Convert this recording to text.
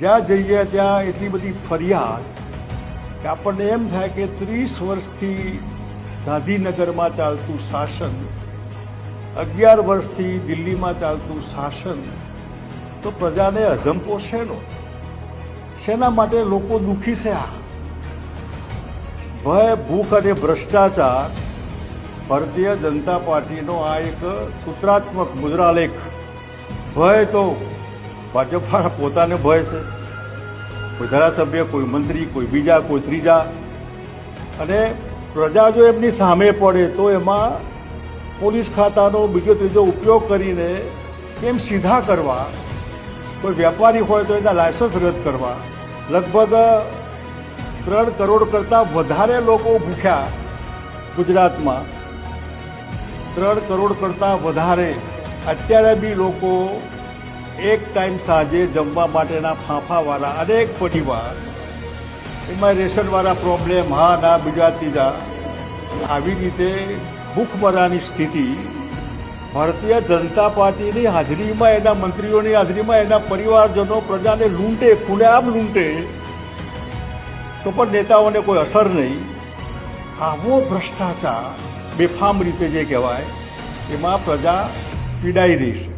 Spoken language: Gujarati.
જ્યાં જઈએ ત્યાં એટલી બધી ફરિયાદ કે આપણને એમ થાય કે ત્રીસ વર્ષથી ગાંધીનગરમાં ચાલતું શાસન, અગિયાર વર્ષથી દિલ્હીમાં ચાલતું શાસન, તો પ્રજાને અજંપો શેનો? શેના માટે લોકો દુઃખી છે આ? ભય, ભૂખ અને ભ્રષ્ટાચાર ભારતીય જનતા પાર્ટીનો આ એક સૂત્રાત્મક મુદ્રાલેખ. ભય તો ભાજપવાળા પોતાને ભય છે. કોઈ ધારાસભ્ય, કોઈ મંત્રી, કોઈ બીજા, કોઈ ત્રીજા. અને પ્રજા જો એમની સામે પડે તો એમાં પોલીસ ખાતાનો બીજો ત્રીજો ઉપયોગ કરીને કેમ સીધા કરવા? કોઈ વેપારી હોય તો એના લાયસન્સ રદ કરવા. લગભગ ત્રણ કરોડ કરતાં વધારે લોકો ભૂખ્યા ગુજરાતમાં. ત્રણ કરોડ કરતાં વધારે અત્યારે બી લોકો એક ટાઈમ સાંજે જમવા માટેના ફાંફાવાળા અનેક પરિવાર, એમાં રેશનવાળા પ્રોબ્લેમ હા, ના બીજા ત્રીજા આવી રીતે ભૂખમરાની સ્થિતિ, ભારતીય જનતા પાર્ટીની હાજરીમાં એના મંત્રીઓની હાજરીમાં એના પરિવારજનો પ્રજાને લૂંટે, ખુલ્લેઆમ લૂંટે, તો પણ નેતાઓને કોઈ અસર નહીં. આવો ભ્રષ્ટાચાર બેફામ રીતે જે કહેવાય, એમાં પ્રજા પીડાઈ રહી છે.